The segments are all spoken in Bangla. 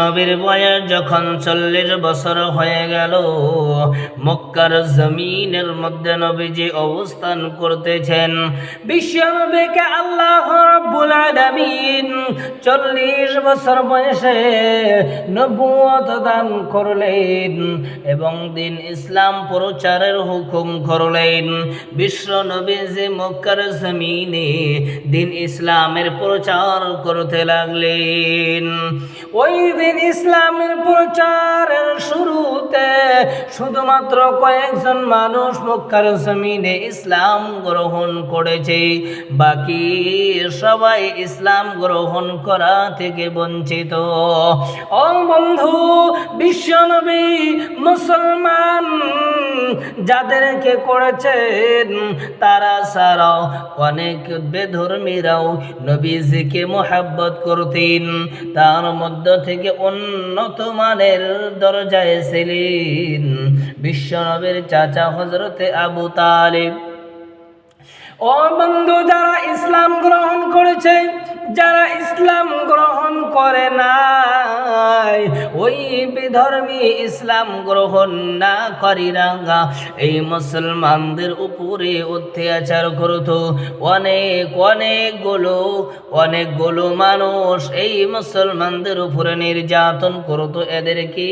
নবীর বয়স যখন চল্লিশ বছর হয়ে গেল, মক্কার জমিনের মধ্যে নবীজি অবস্থান করতেছেন। বিশ্বনবীকে আল্লাহ রাব্বুল চল্লিশ বছর বয়সে নবুয়ত দান করলেন এবং দিন ইসলাম প্রচারের হুকুম করলেন। বিশ্ব নবীজি মক্কার জমিনে দিন ইসলামের প্রচার করতে লাগলেন। ওই দিন ইসলামের প্রচারের শুরুতে শুধুমাত্র কয়েকজন মানুষ মক্কার জমিনে ইসলাম গ্রহণ করেছে। বাকি সবাই ইসলাম গ্রহণ করা থেকে বঞ্চিত। ও বন্ধু বিশ্বনবী মুসলমান যাদেরকে করেছেন তারা ছাড়াও অনেক বেধর্মীরাও নবীজিকে মোহাব্বত করতেন। তার মধ্য থেকে উন্নত মানের দরজায় ছিলেন বিশ্বনবের চাচা হজরতে আবু তালিব। ও বন্ধু, যারা ইসলাম গ্রহণ করেছে যারা ইসলাম গ্রহণ করে নাই, ওই বিধর্মী ইসলাম গ্রহণ না করিরা এই মুসলমানদের উপরে অত্যাচার করত অনেক, অনেকগুলো অনেকগুলো মানুষ। এই মুসলমানদের উপরে নির্যাতন করত এদেরকে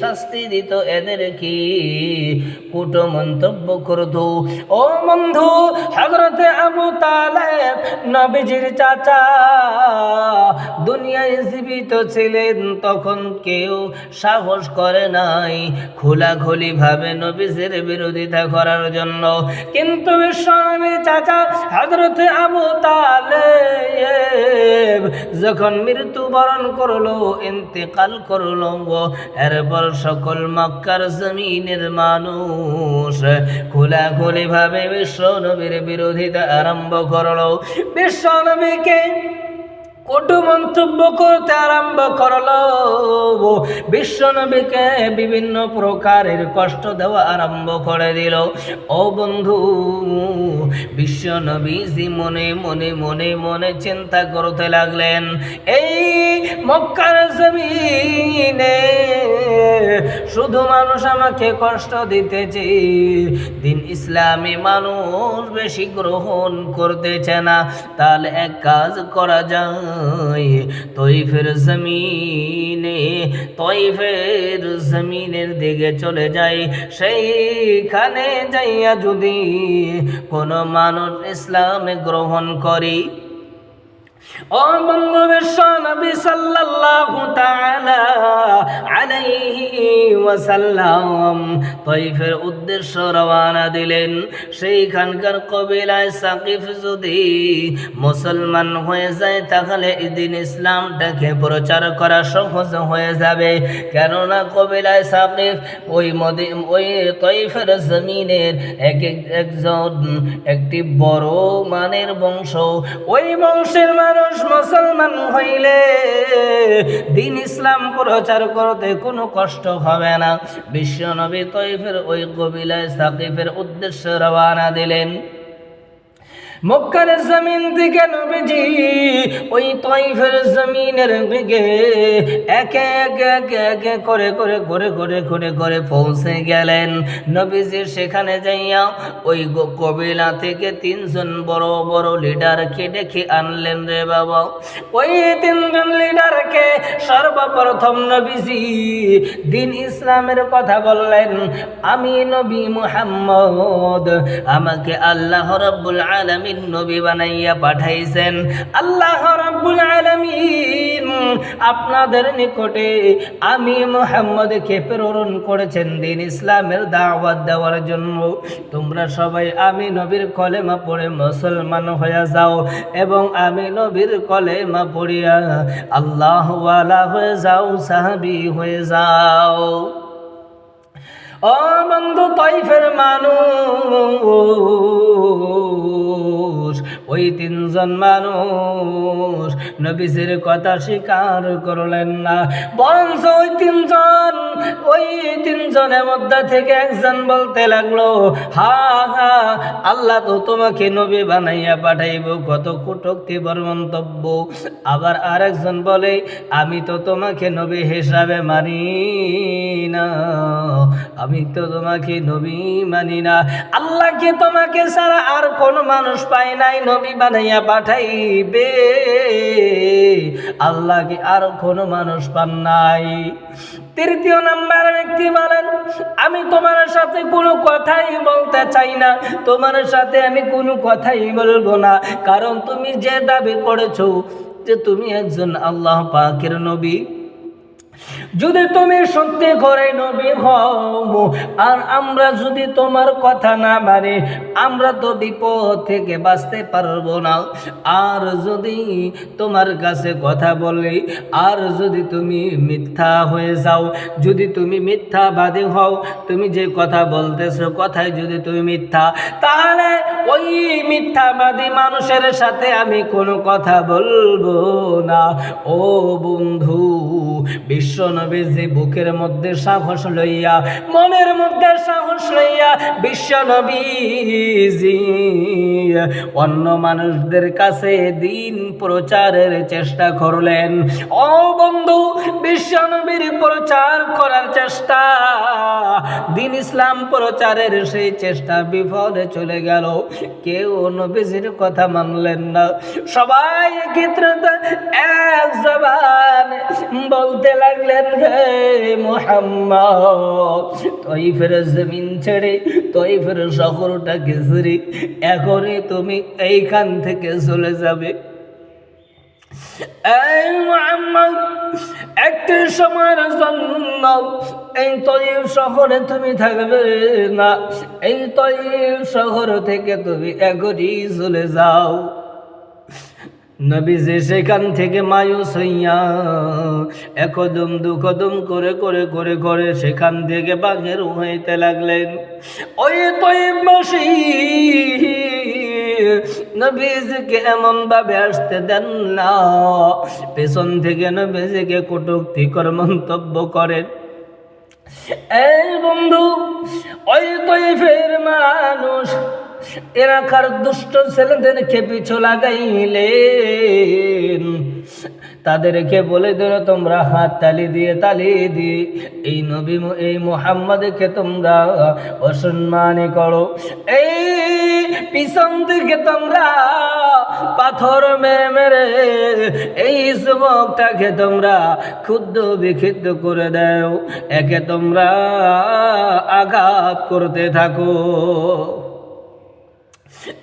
শাস্তি দিত এদেরকে কুটো মন্তব্য করত? ও বন্ধু হজরতে আবু তালেব নবীজির চাচা দুনিয়ায় জীবিত ছিলেন, তখন কেউ সাহস করে নাই। খোলাখুলি ভাবে নবীজির বিরোধিতা করার জন্য। কিন্তু বিশ্বনবীর চাচা হজরতে আবু তালেব যখন মৃত্যুবরণ করল, ইন্তেকাল করল, এরপর সকল মক্কার জমিনের মানুষ খোলাখুলি ভাবে বিশ্বনবীর বিরোধিতা আরম্ভ করল। বিশ্ব নবীকে কটু মন্তব্য করতে আরম্ভ করল। বিশ্বনবীকে বিভিন্ন প্রকারের কষ্ট দেওয়া আরম্ভ করে দিল। ও বন্ধু বিশ্বনবীজি মনে মনে মনে মনে চিন্তা করতে লাগলেন। এই মক্কার জমিনে শুধু মানুষ আমাকে কষ্ট দিতেছে, দিন ইসলামী মানুষ বেশি গ্রহণ করতেছে না। তাহলে এক কাজ করা যায় তৈফের জমিনে, তৈফের জমিনের দিকে চলে যাই। সেইখানে যাইয়া যদি কোনো মানুষ ইসলাম গ্রহণ করি ও নবী সাল্লাল্লাহু তাআলা আলাইহি ওয়াসাল্লাম তাইফের উদ্দেশ্য রওনা দিলেন। সেইখানকার কবিলায় সাকিফ যদি মুসলমান হয়ে যায়, তাহলে প্রচার করা সহজ হয়ে যাবে। কেননা কবিলায় সাকিফ ওই মদি, ওই তৈফের জমিনের এক- একজন একটি বড় মানের বংশ। ওই বংশের মানুষ মুসলমান হইলে দিন ইসলাম প্রচার করতে কোনো কষ্ট হবে না। বিশ্বনবী তৈফের ওই কবিলায় সাকিফের উদ্দেশ্যে রওনা দিলেন। মক্কার জমিন থেকে নবীজি ওই তৈফের জমিনের দিকে একে একে একে একে করে করে ঘুরে ঘুরে ঘুরে করে পৌঁছে গেলেন। নবীজি সেখানে যাইয়া ওই কবিলা থেকে তিনজন বড় বড় লিডারকে ডেকে আনলেন রে বাবা। ওই তিনজন লিডারকে সর্বপ্রথম নবীজি দিন ইসলামের কথা বললেন, আমি নবী মুহাম্মদ, আমাকে আল্লাহ রাব্বুল আলামিন নবী বানাইয়া পাঠাইছেন। আল্লাহ রাব্বুল আলামিন আপনাদের নিকটে আমি মুহাম্মদকে প্রেরণ করেছেন দিন ইসলামের দাওয়াত দেওয়ার জন্য। তোমরা সবাই আমি নবীর কলেমা পড়ে মুসলমান হয়ে যাও এবং আমি নবীর কলেমা পড়িয়া আল্লাহ ওয়ালা হয়ে যাও, সাহাবি হয়ে যাও। ও বন্ধু তৈফের মানুষ ওই তিনজন মানুষ। নবীজির কথা স্বীকার করলেন না। বরঞ্চ ওই তিনজন, ওই তিনজনের মধ্যে থেকে একজন বলতে লাগল, হা হা, আল্লাহ তো তোমাকে নবী বানাইয়া পাঠাইব, কত কুটক্তিবর মন্তব্য। আবার আরেকজন বলে, আমি তো তোমাকে নবী হিসাবে মানি না, আমি তো তোমাকে নবী মানি না। আল্লাহকে তোমাকে ছাড়া আর কোন মানুষ পায় নাই নবী বানাইয়া পাঠাইবে। আল্লাহ কি আর কোন মানুষ পান নাই? তৃতীয় নাম্বার ব্যক্তি বলেন, আমি তোমার সাথে কোনো কথাই বলতে চাই না। তোমার সাথে আমি কোনো কথাই বলব না। কারণ তুমি যে দাবি করেছ যে তুমি একজন আল্লাহ পাকের নবী। যদি তুমি সত্যি করে নবী হও, আর আমরা যদি তোমার কথা না মানে আমরা তো বিপদ থেকে বাঁচতে পারব না। আর যদি তোমার কাছে কথা বলি, আর যদি তুমি মিথ্যা হয়ে যাও, যদি তুমি মিথ্যাবাদী হও, তুমি যে কথা বলতেছো, কথায় যদি তুমি মিথ্যা, তাহলে ওই মিথ্যাবাদী মানুষের সাথে আমি কোনো কথা বলব না। ও বন্ধু বিশ্ব নবীজি বুকের মধ্যে সাহস লইয়া, মনের মধ্যে সাহস লইয়া বিশ্ব নবীজি অন্য মানুষদের কাছে দিন প্রচারের চেষ্টা করলেন। ও বন্ধু বিশ্ব নবীর প্রচার করার চেষ্টা, দিন ইসলাম প্রচারের সেই চেষ্টা বিফলে চলে গেল। কেউ নবীজির কথা মানলেন না। সবাই ক্ষেত্রে এক জবান বলতে লাগলেন, হে মোহাম্মদ, তৈফের জমিন ছেড়ে, তৈফের শহরটাকে ছেড়ে এখনই তুমি এইখান থেকে চলে যাবে। এই মোহাম্মদ, একটি সময়ের জন্য এই তৈব শহরে তুমি থাকবে না, এই তৈব শহর থেকে তুমি এখনই চলে যাও। নবী যে সেখান থেকে মায়ুস হইয়া একদম দু কদম করে করে করে করে সেখান থেকে বাঘের হইতে লাগলেন। ওই তৈবাসী নবীজিকে এমন ভাবে আসতে দেন না। পেছন থেকে নবীজিকে কটুক্তিকর মন্তব্য করেন। এই বন্ধু, ওই তৈফের মানুষ এলাকার দুষ্ট ছেলেদেরকে পিছু লাগাইলেন? তাদেরকে বলে দিল তোমরা হাত তালি দিয়ে তালি দিয়ে এই নবী এই মোহাম্মদকে তোমরা অসম্মানি করো। এই পিছন দিকে তোমরা পাথর মেরে মেরে এই যুবকটাকে তোমরা ক্ষুদ্র বিক্ষিপ্ত করে দেও। একে তোমরা আঘাত করতে থাকো।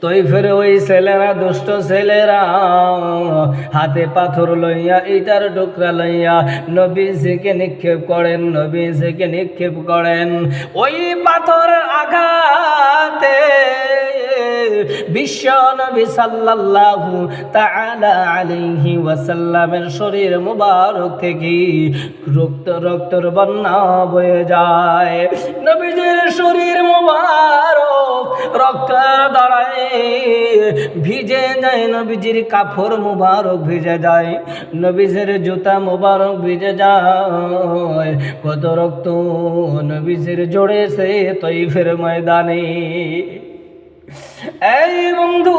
তৈ ফেরে ওই ছেলেরা, দুষ্ট ছেলেরা, হাতে পাথর লইয়া, ইটার টুকরা লইয়া, নবীজিকে নিক্ষেপ করেন, নবীজিকে নিক্ষেপ করেন। ওই পাথর আঘাতে বিশ্ব নবী সাল্লাল্লাহু তাআলা আলাইহি ওয়াসাল্লামের শরীর মুবারক থেকে রক্ত, রক্তর বন্যা বয়ে যায়। নবীজির শরীর মুবারক রক্তের দ্বারায় ভিজে যায় নবীজির কাপড় মুবারক ভিজে যায়। নবীজির জুতা মুবারক ভিজে যায়। কত রক্ত নবীজির জোড়েছে তৈফের ময়দানে। এই বন্ধু,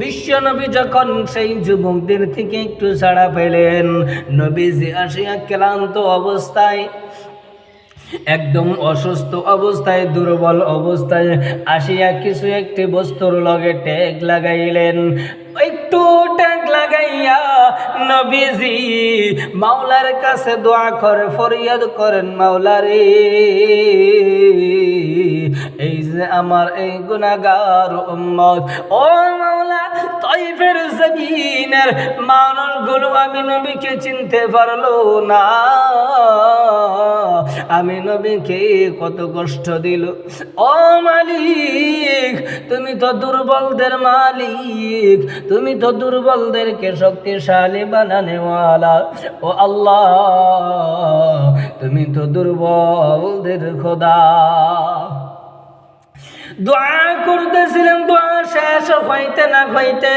বিশ্ব নবী যখন সেই যুবকদের থেকে একটু ছাড়া পেলেন, নবীজি আসিয়া ক্লান্ত অবস্থায় একদম অসুস্থ অবস্থায়, দুর্বল অবস্থায় আসিয়া কিছু একটি বস্তুর লগে ট্যাগ লাগাইলেন। একটু ট্যাগ লাগাইয়া নবীজি মাওলার কাছে দোয়া করে, ফরিয়াদ করেন মাওলারে। এই যে আমার এই উম্মত, ও মাওলা তৈফের জমিনের মানুষগুলো আমি নবীকে চিনতে পারল না। আমি নবীকে কত কষ্ট দিল। ও মালিক, তুমি তো দুর্বলদের মালিক, তুমি তো দুর্বলদেরকে শক্তিশালী বানানেওয়ালা। ও আল্লাহ, তুমি তো দুর্বলদের খোদা। দোয়া করতেছিলেন দোয়া শেষ হইতে না হইতে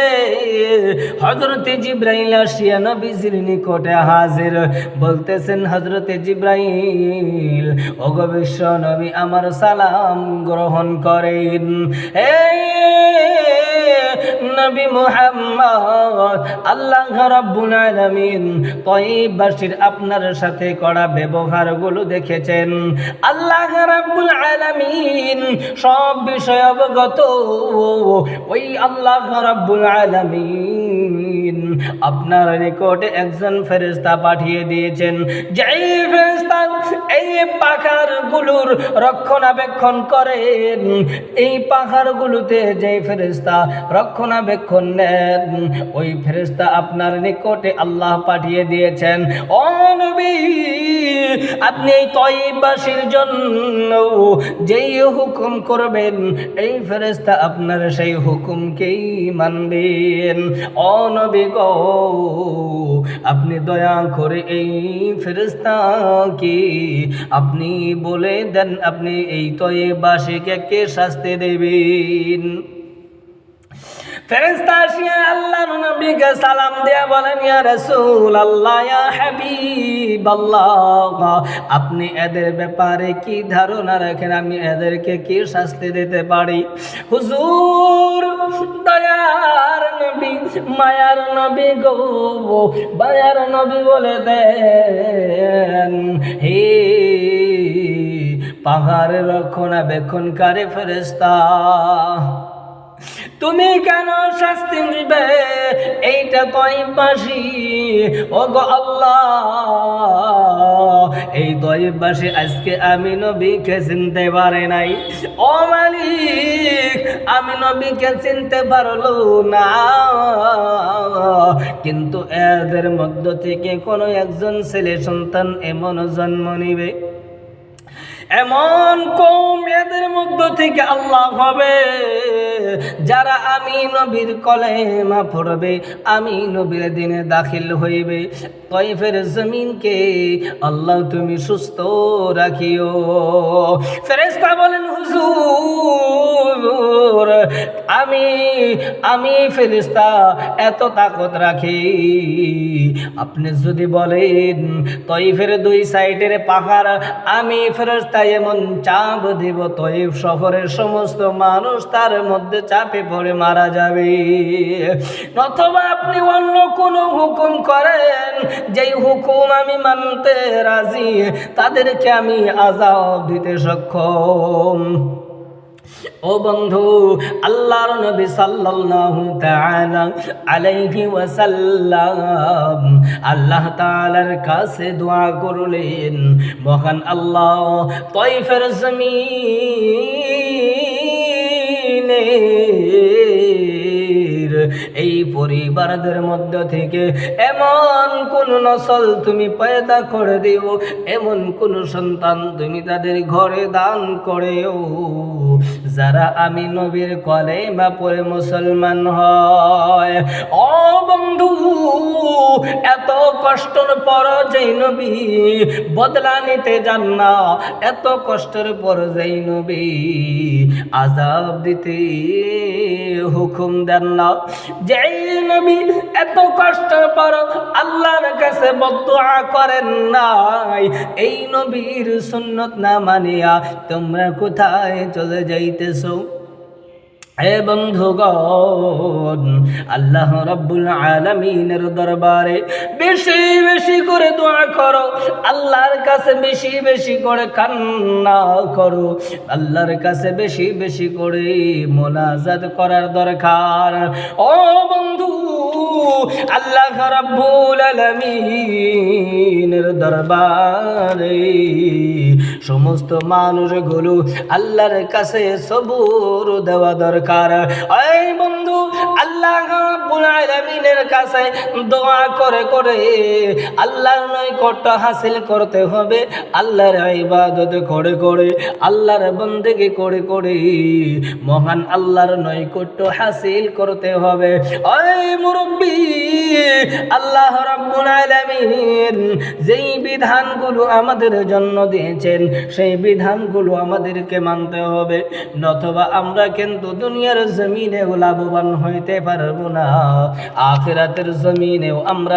হজরতে জিব্রাইল আসিয়া নবীজির নিকটে হাজির। বলতেছেন হজরতে জিব্রাইল, ওগো বিশ্ব নবী, আমার সালাম গ্রহণ করেন। এই নবী মুহাম্মদ, আল্লাহ রাব্বুল আলামিন তয়বাসীর আপনার সাথে করা ব্যবহারগুলো দেখেছেন। আল্লাহ রাব্বুল আলামিন সব বিষয় অবগত। ওই আল্লাহ রাব্বুল আলামিন আপনার নিকটে একজন ফেরেশতা পাঠিয়ে দিয়েছেন। যেই ফেরেশতা এই পাখারগুলোর রক্ষণাবেক্ষণ করেন, এই পাহাড়গুলোতে যে ফেরেশতা রক্ষণাবেক্ষণ নেন, ওই ফেরেশতা আপনার নিকটে আল্লাহ পাঠিয়ে দিয়েছেন। ও আপনি এই তয়বাসীর জন্য যেই হুকুম করবেন, এই ফেরেস্তা আপনার সেই হুকুমকেই মানবেন। ও আপনি দয়া করে এই ফেরস্তাকে আপনি বলে দেন, আপনি এই তয়ে বাসে কে শাস্তি দেবেন? নবীকে সালাম আপনি এদের ব্যাপারে কি ধারণা রাখেন? আমি এদেরকে কি শাস্তি দিতে পারি? হুজুর, দয়ার নবী, মায়ার নবী গো, মায়ার নবী বলে দেন, হে পাহাড়ের রক্ষণাবেক্ষণকারী ফেরেশতা তুমি কেন শাস্তি নিবে? এইটা তয়বাসী ও গো আল্লাহ, এই তয়বাসী আজকে আমি নবীকে চিনতে পারে নাই। ও মালিক, আমি নবীকে চিনতে পারল না। কিন্তু এদের মধ্য থেকে কোনো একজন ছেলে সন্তান এমন জন্ম নিবে? এমন কম এদের মধ্য থেকে আল্লাহ হবে, যারা আমি নবীর কলেমা পড়বে, আমি নবীর দিনে দাখিল হইবে। তয়ফের জমিনকে আল্লাহ তুমি সুস্থ রাখিও। ফেরেস্তা বলেন, হুজুর, আমি আমি ফেরিস্তা এত তাকত রাখি। আপনি যদি বলেন তয়ফের দুই সাইডের পাহাড়, আমি ফেরস্তা এমন চাপ দিব, তৈব সফরের সমস্ত মানুষ তার মধ্যে চাপে পড়ে মারা যাবে। অথবা আপনি অন্য কোন হুকুম করেন, যেই হুকুম আমি মানতে রাজি, তাদেরকে আমি আজাব দিতে সক্ষম। ও বন্ধু, আল্লাহর নবী সাল্লাল্লাহু তাআলা আলাইহি ওয়াসাল্লাম আল্লাহ তাআলার কাছে দোয়া করলেন, মহান আল্লাহ তয়ফের জমিনে এই পরিবারদের মধ্য থেকে এমন কোন নসল তুমি পয়দা করে দিও, এমন কোন সন্তান তুমি তাদের ঘরে দান করেও যারা আমি নবীর কলে বা পরে মুসলমান হয়। ও বন্ধু, এত কষ্টর পর যেই নবী বদলা নিতে যান না, এত কষ্টের পর যেই নবী আজাব দিতে হুকুম দেন না। যেই নবী এত কষ্ট পর আল্লাহর কাছে বদুয়া করেন নাই। এই নবীর সুন্নত না মানিয়া তোমরা কোথায় চলে যাইতেছো? হে বন্ধুগণ, আল্লাহ রব্বুল আলমিনের দরবারে বেশি বেশি করে দোয়া করো। আল্লাহর কাছে বেশি বেশি করে কান্না করো। আল্লাহর কাছে বেশি বেশি করে মোনাজাত করার দরকার। ও বন্ধু আল্লাহ রব্বুল আলমিনের দরবারে সমস্ত মানুষগুলো আল্লাহর কাছে সবুর দেওয়া দরকার। এই বন্ধু, আল্লাহ আলামিনের কাছে দোয়া করে করে আল্লাহর নৈকট্য হাসিল করতে হবে, আল্লাহর ইবাদত করে করে, আল্লাহর বন্দেগি করে করে মহান আল্লাহর নৈকট্য হাসিল করতে হবে। ওই মুরব্বী, আল্লাহ রাব্বুল আলামিন যেই বিধানগুলো আমাদের জন্য দিয়েছেন সেই বিধানগুলো আমাদেরকে মানতে হবে। নতবা আমরা কিন্তু দুনিয়ার জমিনেও লাভবান হইতে পারব না, আখেরাতের জমিনেও আমরা